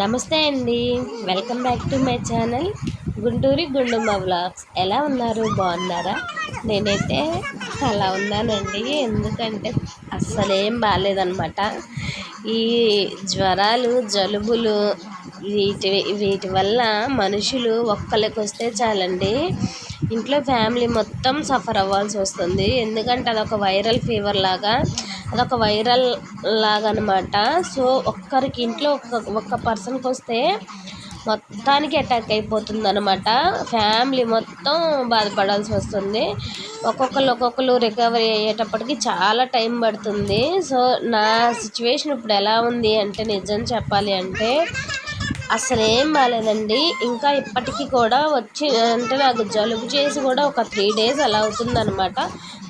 నమస్తే అండి. Welcome back to my channel Gunturi Gundumma vlogs. ఎలా ఉన్నారు? బాగున్నారా? నేనైతే అలా ఉన్నానండి. ఎందుకంటే అస్సలేం బాగాలేదనమాట ఈ జ్వరాలు జలుబులు వీటి వీటి వల్ల మనుషులు ఒక్కరికి వస్తే చాలండి. ఇంట్లో ఫ్యామిలీ మొత్తం సఫర్ అవ్వాల్సి వస్తుంది. ఎందుకంటే అదొక వైరల్ ఫీవర్ లాగా అదొక వైరల్ లాగా అనమాట సో ఒక్కరికి ఇంట్లో ఒక్క ఒక్క పర్సన్కి వస్తే మొత్తానికి అటాక్ అయిపోతుంది అనమాట ఫ్యామిలీ మొత్తం బాధపడాల్సి వస్తుంది. ఒక్కొక్కరు ఒక్కొక్కరు రికవరీ అయ్యేటప్పటికి చాలా టైం పడుతుంది. సో నా సిచ్యువేషన్ ఇప్పుడు ఎలా ఉంది అంటే నిజం చెప్పాలి అంటే అసలేం బాగాలేదండి ఇంకా ఇప్పటికీ కూడా వచ్చి అంటే నాకు జలుబు చేసి కూడా ఒక త్రీ డేస్ అలా అవుతుందనమాట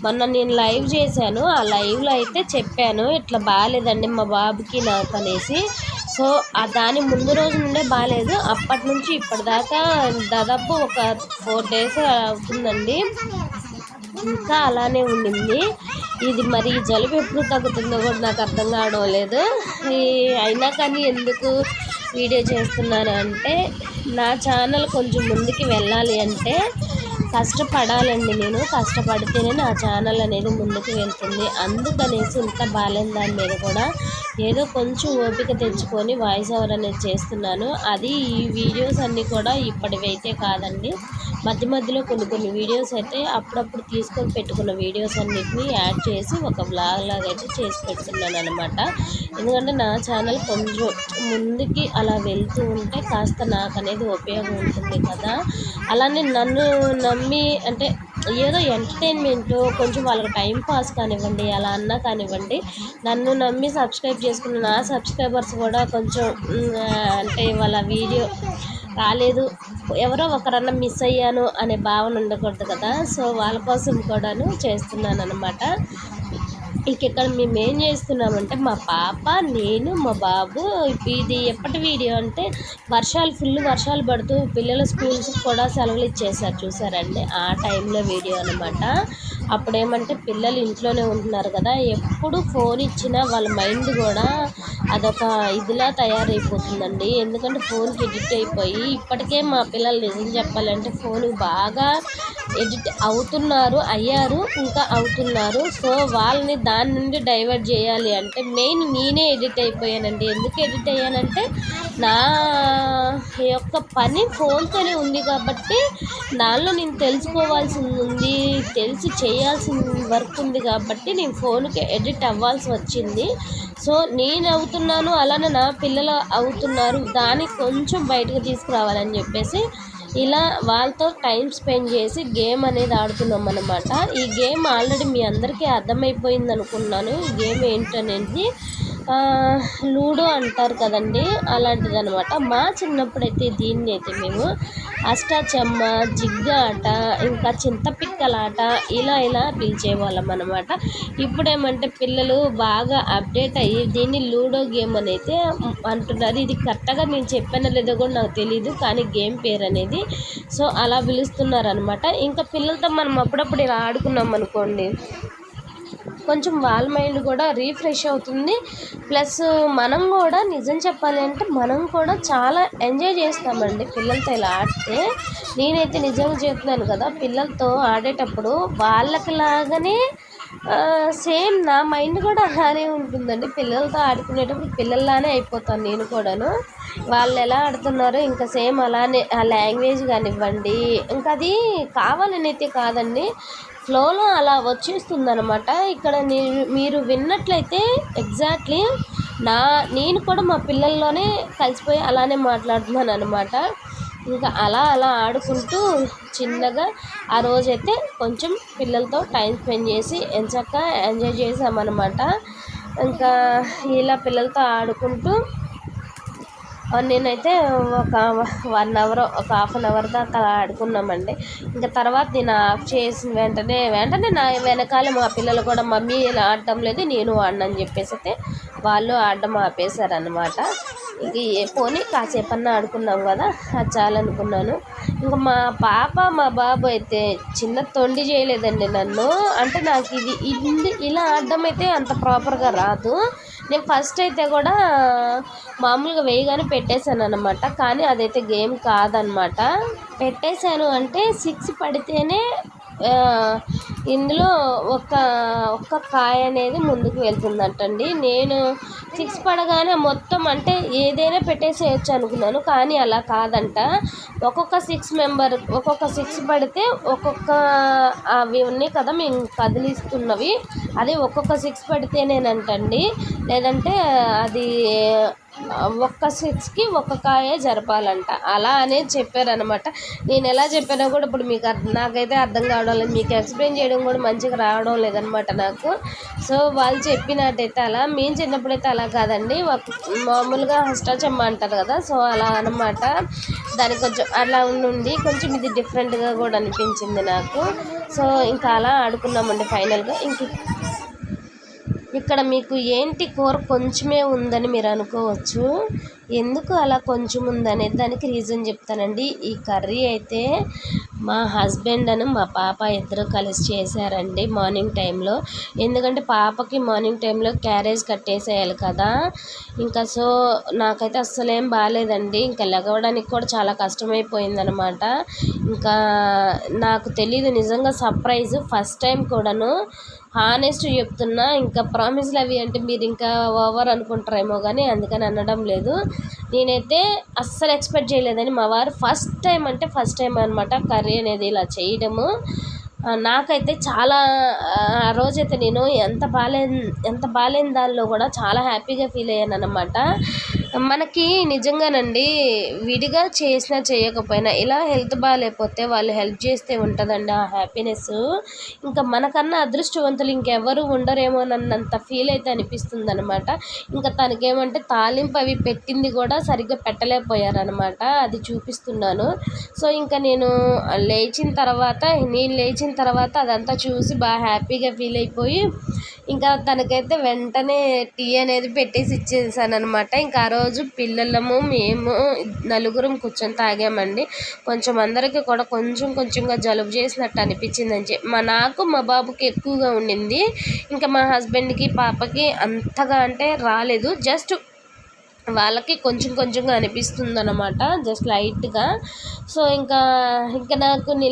మొన్న నేను లైవ్ చేశాను. ఆ లైవ్లో అయితే చెప్పాను ఇట్లా బాగాలేదండి మా బాబుకి నాకు అనేసి. సో ఆ దాని ముందు రోజు నుండే బాగాలేదు అప్పటి నుంచి ఇప్పటిదాకా దాదాపు ఒక ఫోర్ డేస్ అవుతుందండి. ఇంకా అలానే ఉండింది. ఇది మరి జలుబు ఎప్పుడు తగ్గుతుందో కూడా నాకు అర్థం కావడం లేదు. అయినా కానీ ఎందుకు? వీడియో చేస్తున్నాను అంటే నా ఛానల్ కొంచెం ముందుకు వెళ్ళాలి అంటే కష్టపడాలండి నేను. కష్టపడితేనే నా ఛానల్ అనేది ముందుకు వెళ్తుంది. అందుకనేసి ఇంత బాగాలేని దాని మీద కూడా ఏదో కొంచెం ఓపిక తెచ్చుకొని వాయిస్ ఓవర్ అనేది చేస్తున్నాను. అది ఈ వీడియోస్ అన్నీ కూడా ఇప్పటివైతే కాదండి. మధ్య మధ్యలో కొన్ని కొన్ని వీడియోస్ అయితే అప్పుడప్పుడు తీసుకొని పెట్టుకున్న వీడియోస్ అన్నిటిని యాడ్ చేసి ఒక బ్లాగ్ లాగా అయితే చేసి పెడుతున్నాను అనమాట ఎందుకంటే నా ఛానల్ కొంచెం ముందుకి అలా వెళ్తూ ఉంటే కాస్త నాకు అనేది ఉపయోగం ఉంటుంది కదా. అలానే నన్ను నమ్మి అంటే ఏదో ఎంటర్టైన్మెంట్ కొంచెం వాళ్ళకి టైం పాస్ కానివ్వండి అలా అన్నా కానివ్వండి నన్ను నమ్మి సబ్స్క్రైబ్ చేసుకున్న నా సబ్స్క్రైబర్స్ కూడా కొంచెం అంటే వాళ్ళ వీడియో రాలేదు. ఎవరో ఒకరన్నా మిస్ అయ్యాను అనే భావన ఉండకూడదు కదా. సో వాళ్ళ కోసం కూడాను చేస్తున్నాను అనమాట ఇక్కడ మేము ఏం చేస్తున్నామంటే మా పాప నేను మా బాబు ఇది ఎప్పటి వీడియో అంటే వర్షాలు ఫుల్ వర్షాలు పడుతూ పిల్లల స్కూల్స్కి కూడా సెలవులు ఇచ్చేసారు చూసారండి? ఆ టైంలో వీడియో అనమాట అప్పుడేమంటే పిల్లలు ఇంట్లోనే ఉంటున్నారు కదా ఎప్పుడు ఫోన్ ఇచ్చినా వాళ్ళ మైండ్ కూడా అదొక ఇదిలా తయారైపోతుందండి. ఎందుకంటే ఫోన్కి ఎడిట్ అయిపోయి ఇప్పటికే మా పిల్లలు నిజం చెప్పాలంటే ఫోన్ బాగా ఎడిట్ అవుతున్నారు అయ్యారు ఇంకా అవుతున్నారు. సో వాళ్ళని దాని నుండి డైవర్ట్ చేయాలి అంటే మెయిన్ నేనే ఎడిట్ అయిపోయానండి. ఎందుకు ఎడిట్ అయ్యానంటే నా యొక్క పని ఫోన్తోనే ఉంది కాబట్టి దానిలో నేను తెలుసుకోవాల్సింది ఉంది తెలిసి చేయాల్సిన వర్క్ ఉంది కాబట్టి నేను ఫోన్కి ఎడిట్ అవ్వాల్సి వచ్చింది. సో నేను అవుతున్నాను అలానే నా పిల్లలు అవుతున్నారు దాన్ని కొంచెం బయటకు తీసుకురావాలని చెప్పేసి ఇలా వాళ్ళతో టైం స్పెండ్ చేసి గేమ్ అనేది ఆడుతున్నాం అనమాట ఈ గేమ్ ఆల్రెడీ మీ అందరికీ అర్థమైపోయింది అనుకున్నాను ఈ గేమ్ ఏంటనేది లూడో అంటారు కదండి అలాంటిది అనమాట మా చిన్నప్పుడైతే దీన్ని అయితే మేము అష్టాచమ్మ జిగ్గ ఆట ఇంకా చింతపిక్కలాట ఇలా ఇలా పిలిచేవాళ్ళం అనమాట ఇప్పుడేమంటే పిల్లలు బాగా అప్డేట్ అయ్యి దీన్ని లూడో గేమ్ అని అయితే అంటున్నారు. ఇది కరెక్ట్గా నేను చెప్పానో లేదో కూడా నాకు తెలియదు కానీ గేమ్ పేరు అనేది. సో అలా పిలుస్తున్నారు అనమాట ఇంకా పిల్లలతో మనం అప్పుడప్పుడు ఇలా ఆడుకున్నాం అనుకోండి కొంచెం వాళ్ళ మైండ్ కూడా రీఫ్రెష్ అవుతుంది. ప్లస్ మనం కూడా నిజం చెప్పాలి అంటే మనం కూడా చాలా ఎంజాయ్ చేస్తామండి పిల్లలతో ఇలా ఆడితే. నేనైతే నిజంగా చెప్తున్నాను కదా పిల్లలతో ఆడేటప్పుడు వాళ్ళకి లాగానే సేమ్ నా మైండ్ కూడా అలానే ఉంటుందండి. పిల్లలతో ఆడుకునేటప్పుడు పిల్లల్లానే అయిపోతాను నేను కూడాను. వాళ్ళు ఎలా ఆడుతున్నారో ఇంకా సేమ్ అలానే ఆ లాంగ్వేజ్ కానివ్వండి ఇంకా అది కావాలని అయితే కాదండి. ఫ్లోలో అలా వచ్చేస్తుంది అనమాట ఇక్కడ మీరు విన్నట్లయితే ఎగ్జాక్ట్లీ నా నేను కూడా మా పిల్లల్లోనే కలిసిపోయి అలానే మాట్లాడుతున్నాను అనమాట ఇంకా అలా అలా ఆడుకుంటూ చిన్నగా ఆ రోజైతే కొంచెం పిల్లలతో టైం స్పెండ్ చేసి ఎంచక్క ఎంజాయ్ చేసామన్నమాట. ఇంకా ఇలా పిల్లలతో ఆడుకుంటూ నేనైతే ఒక వన్ అవర్ ఒక హాఫ్ అన్ అవర్ దాకా ఆడుకున్నామండి. ఇంకా తర్వాత నేను ఆఫ్ చేసిన వెంటనే వెంటనే నా వెనకాల మా పిల్లలు కూడా మమ్మీ ఇలా ఆడటం లేదు నేను ఆడనని చెప్పేసి అయితే వాళ్ళు ఆడడం ఆపేశారనమాట ఇంక ఏ పోనీ కాసేపన్నా ఆడుకున్నాం కదా అది చాలనుకున్నాను. ఇంకా మా పాప మా బాబు అయితే చిన్న తొండి చేయలేదండి నన్ను. అంటే నాకు ఇది ఇది ఇలా ఆడడం అయితే అంత ప్రాపర్గా రాదు. నేను ఫస్ట్ అయితే కూడా మామూలుగా వేయగానే పెట్టేశాను అనమాట కానీ అదైతే గేమ్ కాదనమాట పెట్టేశాను అంటే సిక్స్ పడితేనే ఇందులో ఒక ఒక్క కాయ అనేది ముందుకు వెళ్తుందంటండి. నేను సిక్స్ పడగానే మొత్తం అంటే ఏదైనా పెట్టేసేయచ్చు అనుకున్నాను కానీ అలా కాదంట. ఒక్కొక్క సిక్స్ మెంబర్ ఒక్కొక్క సిక్స్ పడితే ఒక్కొక్క అవి ఉన్నాయి కదా మేము కదిలిస్తున్నవి. అది ఒక్కొక్క సిక్స్ పడితేనేనంటండి. లేదంటే అది ఒక్క సిక్స్కి ఒక్క కాయ జరపాలంట. అలా అనేది చెప్పారనమాట నేను ఎలా చెప్పానో కూడా ఇప్పుడు మీకు అర్థం నాకైతే అర్థం కావడం లేదు. మీకు ఎక్స్ప్లెయిన్ చేయడం కూడా మంచిగా రావడం లేదనమాట నాకు. సో వాళ్ళు చెప్పినట్టయితే అలా. మేము చిన్నప్పుడైతే అలా కాదండి. ఒక మామూలుగా అష్టాచమ్మ అంటారు కదా సో అలా అనమాట దానికి కొంచెం అలా ఉండి కొంచెం ఇది డిఫరెంట్గా కూడా అనిపించింది నాకు. సో ఇంకా అలా ఆడుకున్నామండి ఫైనల్గా. ఇంక ఇక్కడ మీకు ఏంటి కూర కొంచెమే ఉందని మీరు అనుకోవచ్చు. ఎందుకు అలా కొంచెం ఉందనే దానికి రీజన్ చెప్తానండి. ఈ కర్రీ అయితే మా హస్బెండ్ అని మా పాప ఇద్దరు కలిసి చేశారండి మార్నింగ్ టైంలో. ఎందుకంటే పాపకి మార్నింగ్ టైంలో క్యారేజ్ కట్టేసేయాలి కదా. ఇంకా సో నాకైతే అస్సలేం బాగాలేదండి ఇంకా లెగవడానికి కూడా చాలా కష్టమైపోయిందనమాట. ఇంకా నాకు తెలియదు నిజంగా సర్ప్రైజ్ ఫస్ట్ టైం కూడాను. హానెస్ట్ చెప్తున్నా ఇంకా ప్రామిస్లు అవి అంటే మీరు ఇంకా ఓవర్ అనుకుంటారేమో కానీ అందుకని అనడం లేదు. నేనైతే అస్సలు ఎక్స్పెక్ట్ చేయలేదని మా వారు ఫస్ట్ టైం అంటే ఫస్ట్ టైం అనమాట కర్రీ అనేది ఇలా చేయడము. నాకైతే చాలా ఆ ఆ రోజైతే నేను ఎంత బాగాలే ఎంత బాగాలేని దానిలో కూడా చాలా హ్యాపీగా ఫీల్ అయ్యాను అనమాట మనకి నిజంగానండి విడిగా చేసినా చేయకపోయినా ఇలా హెల్త్ బాగాలేకపోతే వాళ్ళు హెల్ప్ చేస్తే ఉంటుందండి ఆ హ్యాపీనెస్. ఇంకా మనకన్నా అదృష్టవంతులు ఇంకెవరు ఉండరేమోనన్నంత ఫీల్ అయితే అనిపిస్తుంది అనమాట ఇంకా తనకేమంటే తాలింపు అవి పెట్టింది కూడా సరిగ్గా పెట్టలేకపోయారనమాట అది చూపిస్తున్నాను. సో ఇంకా నేను లేచిన తర్వాత నేను లేచిన తర్వాత అదంతా చూసి బాగా హ్యాపీగా ఫీల్ అయిపోయి ఇంకా తనకైతే వెంటనే టీ అనేది పెట్టేసి ఇచ్చేసాను అనమాట ఇంకా ఆ రోజు రోజు పిల్లలము మేము నలుగురం కూర్చొని తాగామండి. కొంచెం అందరికీ కూడా కొంచెం కొంచెంగా జలుబు చేసినట్టు అనిపించిందని చెప్పి మా నాకు మా బాబుకి ఎక్కువగా ఉండింది. ఇంకా మా హస్బెండ్కి పాపకి అంతగా అంటే రాలేదు. జస్ట్ వాళ్ళకి కొంచెం కొంచెంగా అనిపిస్తుంది అనమాట జస్ట్ లైట్గా. సో ఇంకా ఇంకా నాకు నీ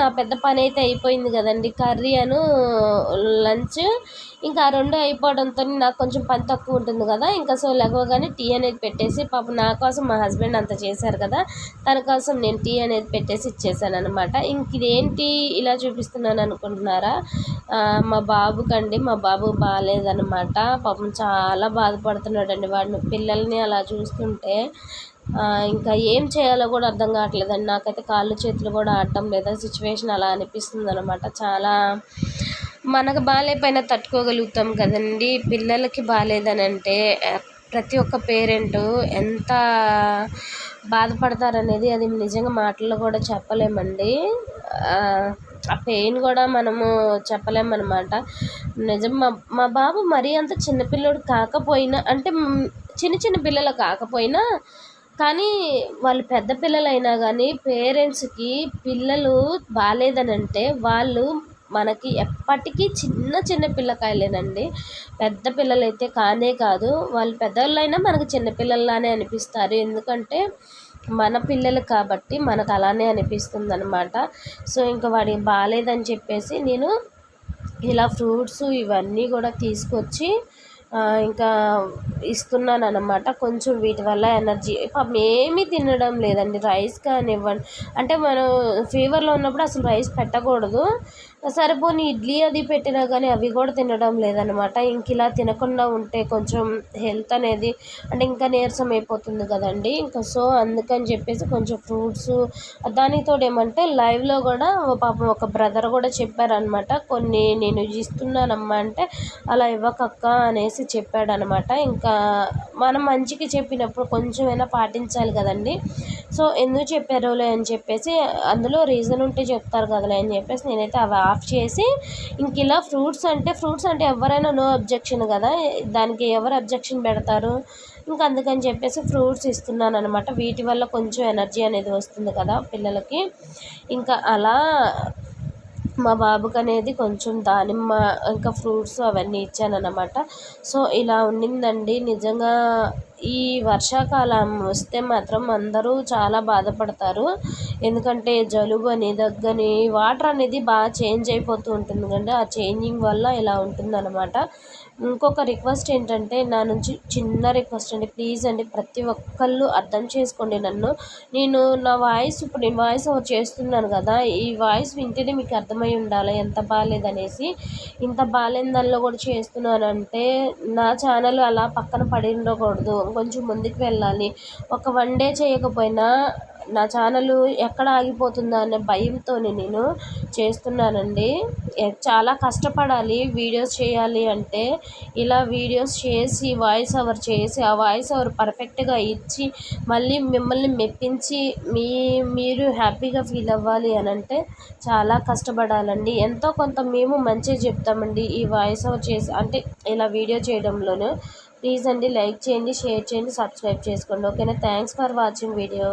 నా పెద్ద పని అయితే అయిపోయింది కదండి. కర్రీ అను లంచ్ ఇంకా ఆ రెండు అయిపోవడంతో నాకు కొంచెం పని తక్కువ ఉంటుంది కదా. ఇంకా సో లెగవగానే టీ అనేది పెట్టేసి పాప నా కోసం మా హస్బెండ్ అంత చేశారు కదా. తన కోసం నేను టీ అనేది పెట్టేసి ఇచ్చేసాను అనమాట ఇంక ఇదేంటి ఇలా చూపిస్తున్నాను అనుకుంటున్నారా? మా బాబుకండి మా బాబు బాగాలేదనమాట పాపం చాలా బాధపడుతున్నాడండి వాడిని. పిల్లల్ని అలా చూస్తుంటే ఇంకా ఏం చేయాలో కూడా అర్థం కావట్లేదండి. నాకైతే కాళ్ళు చేతులు కూడా ఆడటం లేదా సిచ్యువేషన్ అలా అనిపిస్తుంది అనమాట చాలా మనకు బాగాలేకపోయినా తట్టుకోగలుగుతాం కదండి. పిల్లలకి బాగాలేదని అంటే ప్రతి ఒక్క పేరెంటు ఎంత బాధపడతారనేది అది నిజంగా మాటల్లో కూడా చెప్పలేమండి. ఆ, పెయిన్ కూడా మనము చెప్పలేమన్నమాట. నిజం మా మా బాబు మరీ అంత చిన్నపిల్లోడు కాకపోయినా అంటే చిన్న చిన్న పిల్లలు కాకపోయినా కానీ వాళ్ళు పెద్ద పిల్లలైనా కానీ పేరెంట్స్కి పిల్లలు బాగాలేదని అంటే వాళ్ళు మనకి ఎప్పటికీ చిన్న చిన్న పిల్లకాయలేనండి. పెద్ద పిల్లలైతే కానే కాదు. వాళ్ళు పెద్దవాళ్ళైనా మనకు చిన్నపిల్లల్లానే అనిపిస్తారు. ఎందుకంటే మన పిల్లలు కాబట్టి మనకు అలానే అనిపిస్తుంది అనమాట సో ఇంకా వాడికి బాగాలేదని చెప్పేసి నేను ఇలా ఫ్రూట్స్ ఇవన్నీ కూడా తీసుకొచ్చి ఇంకా ఇస్తున్నాను అనమాట కొంచెం వీటి వల్ల ఎనర్జీ పాపం ఏమీ తినడం లేదండి. రైస్ కానివ్వండి అంటే మనం ఫీవర్లో ఉన్నప్పుడు అసలు రైస్ పెట్టకూడదు. సరిపోని ఇడ్లీ అది పెట్టినా కానీ అవి కూడా తినడం లేదనమాట ఇంక ఇలా తినకుండా ఉంటే కొంచెం హెల్త్ అనేది అంటే ఇంకా నీరసం అయిపోతుంది కదండి. ఇంకా సో అందుకని చెప్పేసి కొంచెం ఫ్రూట్స్ దానితో ఏమంటే లైవ్లో కూడా పాపం ఒక బ్రదర్ కూడా చెప్పారనమాట కొన్ని నేను ఇస్తున్నానమ్మా అంటే అలా ఇవ్వకక్క అనేసి చెప్పాడనమాట ఇంకా మనం మంచికి చెప్పినప్పుడు కొంచెమైనా పాటించాలి కదండి. సో ఎందుకు చెప్పారోలే అని చెప్పేసి అందులో రీజన్ ఉంటే చెప్తారు కదలే అని చెప్పేసి నేనైతే అవి ఆఫ్ చేసి ఇంక ఇలా ఫ్రూట్స్ అంటే ఫ్రూట్స్ అంటే ఎవరైనా నో అబ్జెక్షన్ కదా. దానికి ఎవరు అబ్జెక్షన్ పెడతారు? ఇంకా అందుకని చెప్పేసి ఫ్రూట్స్ ఇస్తున్నాను అనమాట వీటి వల్ల కొంచెం ఎనర్జీ అనేది వస్తుంది కదా పిల్లలకి. ఇంకా అలా మా బాబుకి అనేది కొంచెం దానిమ్మ ఇంకా ఫ్రూట్స్ అవన్నీ ఇచ్చానన్నమాట. సో ఇలా ఉండిందండి. నిజంగా ఈ వర్షాకాలం వస్తే మాత్రం అందరూ చాలా బాధపడతారు. ఎందుకంటే జలుబు అని దగ్గని వాటర్ అనేది బాగా చేంజ్ అయిపోతూ ఉంటుంది కండి ఆ చేంజింగ్ వల్ల ఇలా ఉంటుందన్నమాట. ఇంకొక రిక్వెస్ట్ ఏంటంటే నా నుంచి చిన్న రిక్వెస్ట్ అండి. ప్లీజ్ అండి ప్రతి ఒక్కళ్ళు అర్థం చేసుకోండి నన్ను. నేను నా వాయిస్ ఇప్పుడు నేను వాయిస్ ఓవర్ చేస్తున్నాను కదా ఈ వాయిస్ వింటేనే మీకు అర్థమై ఉండాలి. ఎంత బాగాలేదనేసి ఇంత బాగాలేని దానిలో కూడా చేస్తున్నానంటే నా ఛానల్ అలా పక్కన పడి ఉండకూడదు. కొంచెం ముందుకు వెళ్ళాలి. ఒక వన్ డే చేయకపోయినా నా ఛానల్ ఎక్కడ ఆగిపోతుందా అనే భయంతో నేను చేస్తున్నానండి. చాలా కష్టపడాలి వీడియోస్ చేయాలి అంటే ఇలా వీడియోస్ చేసి వాయిస్ ఓవర్ చేసి ఆ వాయిస్ ఓవర్ పర్ఫెక్ట్గా ఇచ్చి మళ్ళీ మిమ్మల్ని మెప్పించి మీ మీరు హ్యాపీగా ఫీల్ అవ్వాలి అని అంటే చాలా కష్టపడాలండి. ఎంతో కొంత మేము మంచిగా చెప్తామండి ఈ వాయిస్ ఓవర్ చేసి అంటే ఇలా వీడియో చేయడంలోనూ. ప్లీజ్ అండి లైక్ చేయండి షేర్ చేయండి సబ్స్క్రైబ్ చేసుకోండి. ఓకేనా థ్యాంక్స్ ఫర్ వాచింగ్ వీడియో